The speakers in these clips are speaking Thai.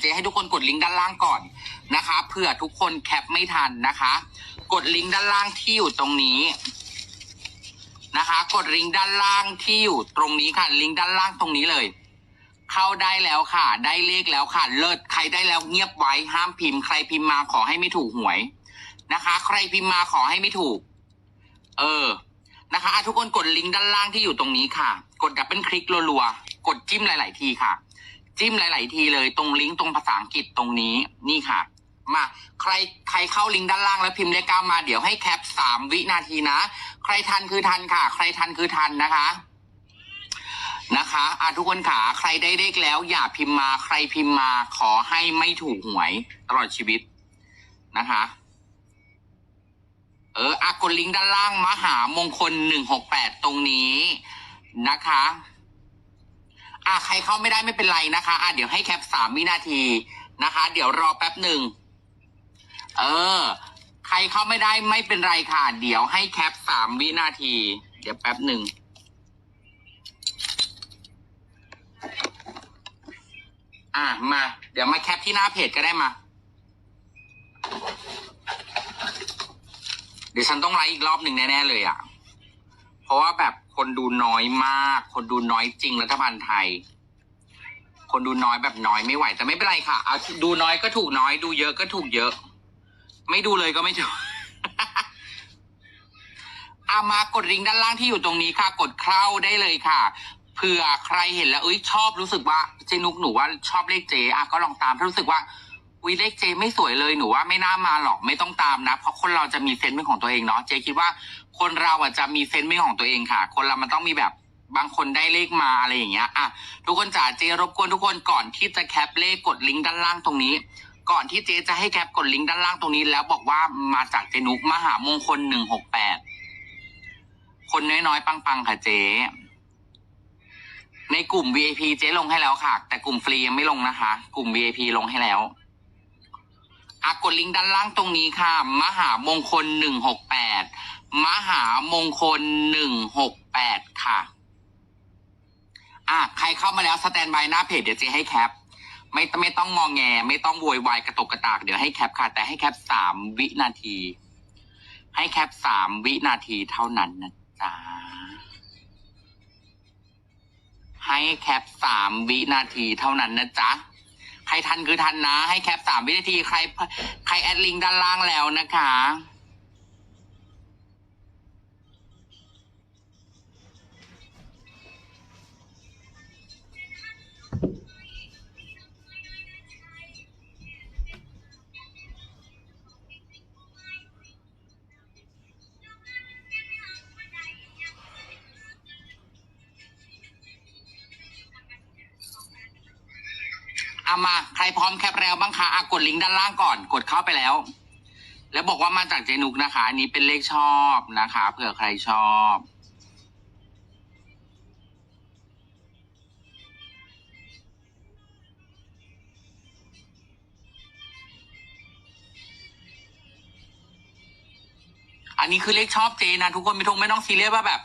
เจ๊ให้ทุกคนกดลิงก์ด้านล่างก่อนนะคะเผื่อทุกคนแคปไม่ทันนะคะ กดลิงก์ด้านล่างที่อยู่ตรงนี้นะคะ กดลิงก์ด้านล่างที่อยู่ตรงนี้ค่ะ ลิงก์ด้านล่างตรงนี้เลย เข้าได้แล้วค่ะ ได้เลขแล้วค่ะ เลิศใครได้แล้วเงียบไว้ห้ามพิมพ์ใครพิมพ์มาขอให้ไม่ถูกหวยนะคะ ใครพิมพ์มาขอให้ไม่ถูก เออนะคะะทุกคนกดลิงก์ด้านล่างที่อยู่ตรงนี้ค่ะ กดดับเบิลคลิกรัวๆกดจิ้มหลาย ๆ ทีค่ะ จิ้มหลาย ๆ ทีเลยตรงลิงก์ตรงภาษาอังกฤษตรงนี้นี่ค่ะ มาใครใครเข้าลิงก์ด้านล่างแล้วพิมพ์เลขเก้ามาเดี๋ยวให้แคปสามวินาทีนะ ใครทันคือทันค่ะ ใครทันคือทันนะคะนะคะอะทุกคนขาใครได้เลขแล้ว อย่าพิมพ์มาใครพิมพ์มาขอให้ไม่ถูกหวยตลอดชีวิตนะคะ เอออะกดลิงก์ด้านล่างมหามงคลหนึ่งหกแปดตรงนี้นะคะ อะใครเข้าไม่ได้ไม่เป็นไรนะคะ อะเดี๋ยวให้แคปสามวินาทีนะคะ เดี๋ยวรอแป๊บหนึ่ง เออ ใครเข้าไม่ได้ไม่เป็นไรค่ะ เดี๋ยวให้แคปสามวินาที เดี๋ยวแป๊บหนึ่งอะมา เดี๋ยวมาแคปที่หน้าเพจก็ได้มา เดี๋ยวฉันต้องไลฟ์อีกรอบหนึ่งแน่ๆเลยอะ่ะ เพราะว่าแบบ คนดูน้อยมาก คนดูน้อยจริงรัฐบาลไทย คนดูน้อยแบบน้อยไม่ไหว แต่ไม่เป็นไรค่ะเอาดูน้อยก็ถูกน้อย ดูเยอะก็ถูกเยอะ ไม่ดูเลยก็ไม่ถูกอามากดลิงก์ด้านล่างที่อยู่ตรงนี้ค่ะ กดเข้าได้เลยค่ะเผื่อใครเห็นแล้วเอ้ยชอบรู้สึกว่าเจนุกหนูว่าชอบเลขเจอะก็ลองตามถ้ารู้สึกว่า วิเลขเจไม่สวยเลยหนูว่าไม่น่ามาหรอกไม่ต้องตามนะ เพราะคนเราจะมีเซนส์เป็นของตัวเองเนาะเจคิดว่าคนเราอะจะมีเซนส์เป็นของตัวเองค่ะ คนเรามันต้องมีแบบบางคนได้เลขมาอะไรอย่างเงี้ยอะทุกคนจ๋าเจรบกวนทุกคนก่อนที่จะแคปเลขกดลิงก์ด้านล่างตรงนี้ ก่อนที่เจจะให้แคปกดลิงก์ด้านล่างตรงนี้ แล้วบอกว่ามาจากเจนุกมหามงคลหนึ่งหกแปดคนน้อยๆปังๆค่ะเจในกลุ่ม VIP เจ๊ลงให้แล้วค่ะ แต่กลุ่มฟรียังไม่ลงนะคะ กลุ่ม VIP ลงให้แล้ว อะกดลิงก์ด้านล่างตรงนี้ค่ะ มหามงคลหนึ่งหกแปดมหามงคลหนึ่งหกแปดค่ะอะใครเข้ามาแล้วสแตนบายหน้าเพจเดี๋ยวเจ๊ให้แคป ไม่ไม่ต้องงองแง ไม่ต้องโวยวายกระตกกระตากเดี๋ยวให้แคปค่ะ แต่ให้แคปสามวินาที ให้แคปสามวินาทีเท่านั้นนะจ๊ะให้แคปสามวินาทีเท่านั้นนะจ๊ะ ใครทันคือทันนะ ให้แคปสามวินาที ใครใครแอดลิงก์ด้านล่างแล้วนะคะ เอามาใครพร้อมแคปแล้วบ้างคะอะกดลิงก์ด้านล่างก่อน กดเข้าไปแล้ว แล้วบอกว่ามาจากเจนุกนะคะ อันนี้เป็นเลขชอบนะคะเผื่อใครชอบอันนี้คือเลขชอบเจนะทุกคนไม่ทงไม่ต้องซีเรียสว่าแบบ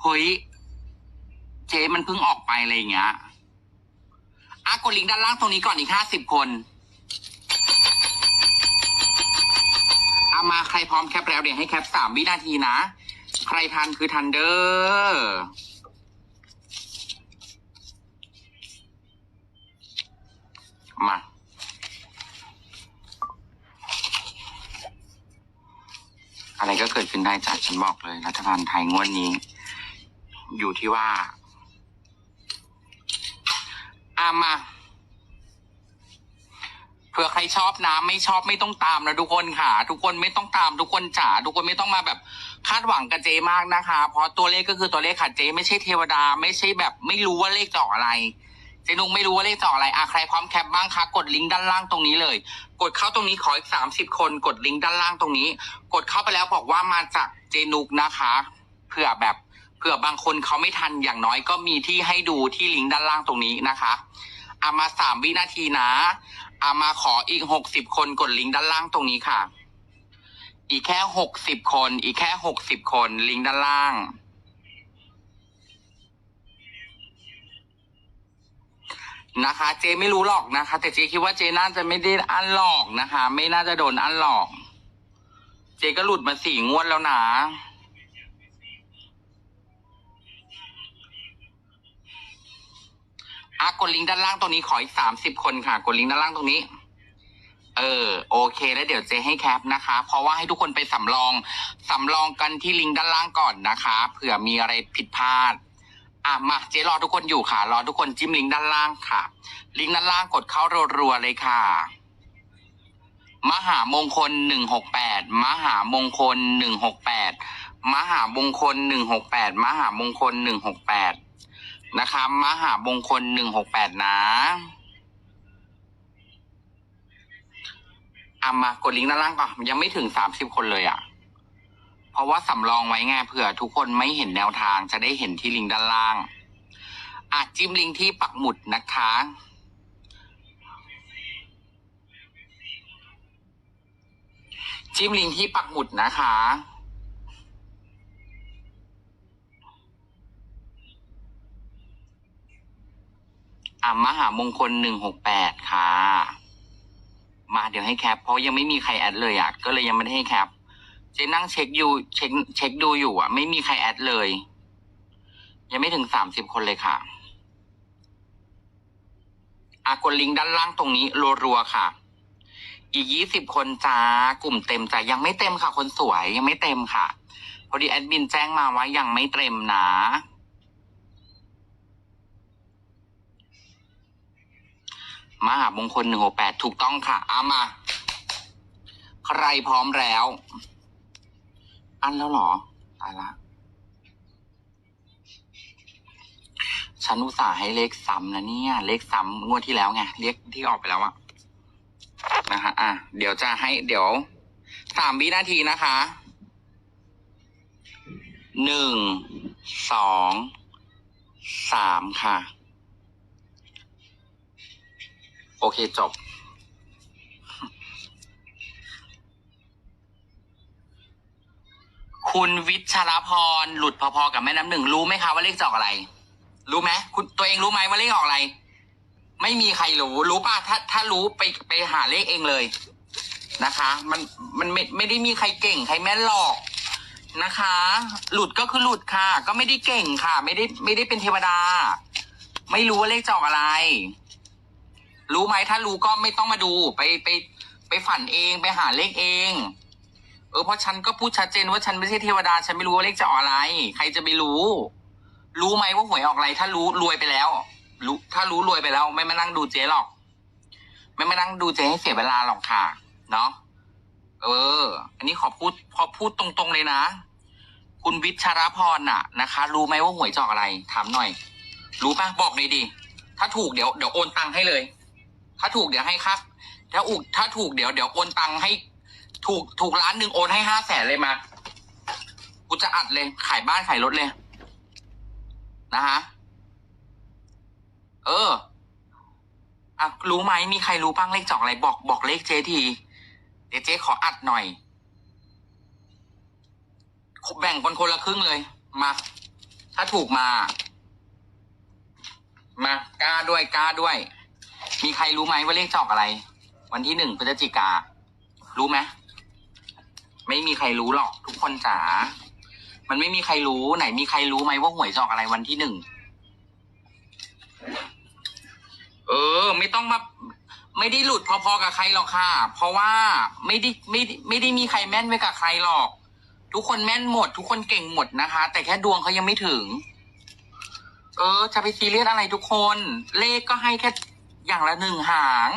เฮ้ยเจมันเพิ่งออกไปอะไรอย่างเงี้ย อะกดลิงก์ด้านล่างตรงนี้ก่อนอีกห้าสิบคนเอามาใครพร้อมแคปแล้วเดี๋ยวให้แคปสามวินาทีนะ ใครทันคือทันเดอร์มาอะไรก็เกิดขึ้นได้จากฉันบอกเลย รัฐบาลไทยงวดนี้ อยู่ที่ว่า อามาเผื่อใครชอบนะไม่ชอบไม่ต้องตามนะทุกคนค่ะ ทุกคนไม่ต้องตาม ทุกคนจ๋าทุกคนไม่ต้องมาแบบคาดหวังกับเจมากนะคะ เพราะตัวเลขก็คือตัวเลขค่ะเจไม่ใช่เทวดา ไม่ใช่แบบไม่รู้ว่าเลขจะออะไรเจนุงไม่รู้ว่าเลขจะออกอะไรอะใครพร้อมแคปบ้างคะกดลิงก์ด้านล่างตรงนี้เลย กดเข้าตรงนี้ขออีกสามสิบคน กดลิงก์ด้านล่างตรงนี้ กดเข้าไปแล้วบอกว่ามาจากเจนุกนะคะเผื่อแบบ เผื่อบางคนเขาไม่ทันอย่างน้อยก็มีที่ให้ดูที่ลิงก์ด้านล่างตรงนี้นะคะอามาสามวินาทีนะอามาขออีกหกสิบคนกดลิงก์ด้านล่างตรงนี้ค่ะ อีกแค่หกสิบคน อีกแค่หกสิบคนลิงก์ด้านล่าง นะคะ เจไม่รู้หรอกนะคะ แต่เจคิดว่าเจน่าจะไม่ได้อันหลอกนะคะ ไม่น่าจะโดนอันหลอก เจก็หลุดมาสี่งวดแล้วนะ อะกดลิงก์ด้านล่างตรงนี้ขออีกสามสิบคนค่ะ กดลิงก์ด้านล่างตรงนี้ เออ โอเค แล้วเดี๋ยวเจให้แคปนะคะ เพราะว่าให้ทุกคนไปสำรองสำรองกันที่ลิงก์ด้านล่างก่อนนะคะเผื่อมีอะไรผิดพลาดอะมาเจรอทุกคนอยู่ค่ะ รอทุกคนจิ้มลิงก์ด้านล่างค่ะ ลิงก์ด้านล่างกดเข้ารัวๆเลยค่ะ มหามงคลหนึ่งหกแปดมหามงคลหนึ่งหกแปดมหามงคลหนึ่งหกแปดมหามงคลหนึ่งหกแปด นะคะมหามงคลหนึ่งหกแปดนะอะมากดลิงก์ด้านล่างก่อนยังไม่ถึงสามสิบคนเลยอะ เพราะว่าสำรองไว้ไงเผื่อทุกคนไม่เห็นแนวทางจะได้เห็นที่ลิงก์ด้านล่างอะจิ้มลิงก์ที่ปักหมุดนะคะ จิ้มลิงก์ที่ปักหมุดนะคะ อะมหามงคลหนึ่งหกแปดค่ะ มาเดี๋ยวให้แคป เพราะยังไม่มีใครแอดเลยอะ ก็เลยยังไม่ได้ให้แคป เจ๊นั่งเช็คอยู่เช็คเช็คดูอยู่อะ ไม่มีใครแอดเลย ยังไม่ถึงสามสิบคนเลยค่ะอะกดลิงก์ด้านล่างตรงนี้รัวๆค่ะ อีกยี่สิบคนจ้ากลุ่มเต็มจ้ะยังไม่เต็มค่ะ คนสวยยังไม่เต็มค่ะ พอดีแอดมินแจ้งมาว่ายังไม่เต็มนะ มหามงคลหนึ่งหกแปดถูกต้องค่ะเอามา ใครพร้อมแล้ว อันแล้วเหรอตายละฉันอุตส่าห์ให้เลขซ้ำนะเนี่ย เลขซ้ำงวดที่แล้วไงเลขที่ออกไปแล้วอะนะฮะอะ เดี๋ยวจะให้เดี๋ยวสามวินาทีนะคะหนึ่งสองสามค่ะ โอเคจบ คุณวิชรพรหลุดพอๆกับแม่น้ำหนึ่งรู้ไหมคะว่าเลขจะออกอะไร รู้ไหมคุณตัวเองรู้ไหมว่าเลขออกอะไร ไม่มีใครรู้ รู้ป่ะถ้า ถ้ารู้ไปไปหาเลขเองเลยนะคะ มันมันไม่ไม่ได้มีใครเก่ง ใครแม่นหรอกนะคะ หลุดก็คือหลุดค่ะ ก็ไม่ได้เก่งค่ะ ไม่ได้ไม่ได้เป็นเทวดา ไม่รู้ว่าเลขจะออกอะไร รู้ไหมถ้ารู้ก็ไม่ต้องมาดูไปไปไปฝันเองไปหาเลขเอง เออเพราะฉันก็พูดชัดเจนว่าฉันไม่ใช่เทวดา ฉันไม่รู้ว่าเลขจะออกอะไร ใครจะไปรู้ รู้ไหมว่าหวยออกอะไร ถ้ารู้รวยไปแล้วรู้ถ้ารู้รวยไปแล้ว ไม่มานั่งดูเจ๊หรอก ไม่มานั่งดูเจ๊ให้เสียเวลาหรอกค่ะ เนาะเออ อันนี้ขอพูดขอพูดตรงๆเลยนะ คุณวิชรพรน่ะนะคะ รู้ไหมว่าหวยจะออกอะไรถามหน่อย รู้ปะบอกเลยดิถ้าถูกเดี๋ยวเดี๋ยวโอนตังค์ให้เลย ถ้าถูกเดี๋ยวให้ครับถ้าอุกถ้าถูกเดี๋ยวเดี๋ยวโอนตังค์ให้ ถูกถูกล้านหนึ่งโอนให้ห้าแสนเลยมา กูจะอัดเลย ขายบ้านขายรถเลย นะฮะ เอออะรู้ไหมมีใครรู้บ้างเลขจอกอะไรบอกบอกเลขเจทีเดี๋ยวเจ๊ขออัดหน่อย แบ่งคนคนละครึ่งเลย มา ถ้าถูกมา มากล้าด้วยกล้าด้วย มีใครรู้ไหมว่าเลขจอกอะไร วันที่หนึ่งพฤศจิกา รู้ไหมไม่มีใครรู้หรอก ทุกคนจ๋า มันไม่มีใครรู้ไหนมีใครรู้ไหมว่าหวยจะออกอะไรวันที่หนึ่ง เออ ไม่ต้องมาไม่ได้หลุดพอๆกับใครหรอกค่ะ เพราะว่าไม่ได้ไม่ได้ไม่ได้มีใครแม่นไปกับใครหรอก ทุกคนแม่นหมด ทุกคนเก่งหมดนะคะ แต่แค่ดวงเขายังไม่ถึง เออ จะไปซีเรียสอะไรทุกคน เลขก็ให้แค่ อย่างละหนึ่งหาง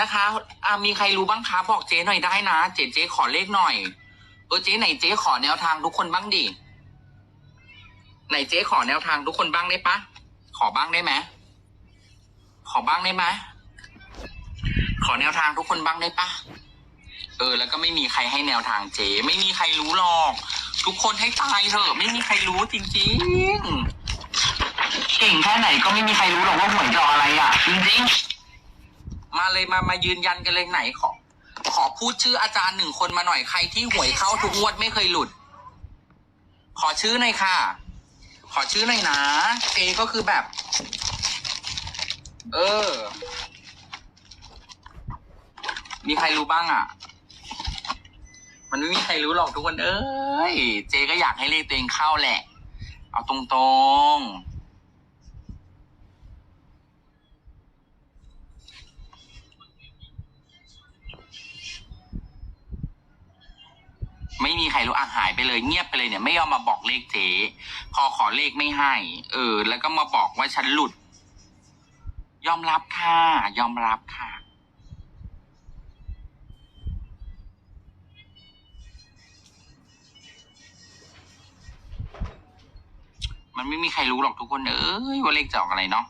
นะคะอ่ามีใครรู้บ้างคะบอกเจ๊หน่อยได้นะเจ๊เจ๊ขอเลขหน่อย เออเจ๊ไหนเจ๊ขอแนวทางทุกคนบ้างดิ ไหนเจ๊ขอแนวทางทุกคนบ้างได้ปะ ขอบ้างได้ไหมขอบ้างได้ไหมขอแนวทางทุกคนบ้างได้ปะ เออ แล้วก็ไม่มีใครให้แนวทางเจ๊ไม่มีใครรู้หรอก ทุกคนให้ตายเถอะ ไม่มีใครรู้จริง ๆ เก่งแค่ไหนก็ไม่มีใครรู้หรอกว่าหวยจะออกอะไรอะจริงๆ มาเลยมามายืนยันกันเลยไหนขอ ขอพูดชื่ออาจารย์หนึ่งคนมาหน่อยใครที่หวยเข้าทุกงวดไม่เคยหลุด ขอชื่อหน่อยค่ะ ขอชื่อหน่อยนะเจก็คือแบบ เออ มีใครรู้บ้างอะมันไม่มีใครรู้หรอกทุกคนเอ้ย เจก็อยากให้เลขตัวเองเข้าแหละ เอาตรงๆ มีใครรู้อะหายไปเลยเงียบไปเลยเนี่ยไม่ยอมมาบอกเลขเจพอขอเลขไม่ให้ เออ แล้วก็มาบอกว่าฉันหลุด ยอมรับค่ะ ยอมรับค่ะ มันไม่มีใครรู้หรอกทุกคนเอ้ยว่าเลขจะออกอะไรเนาะ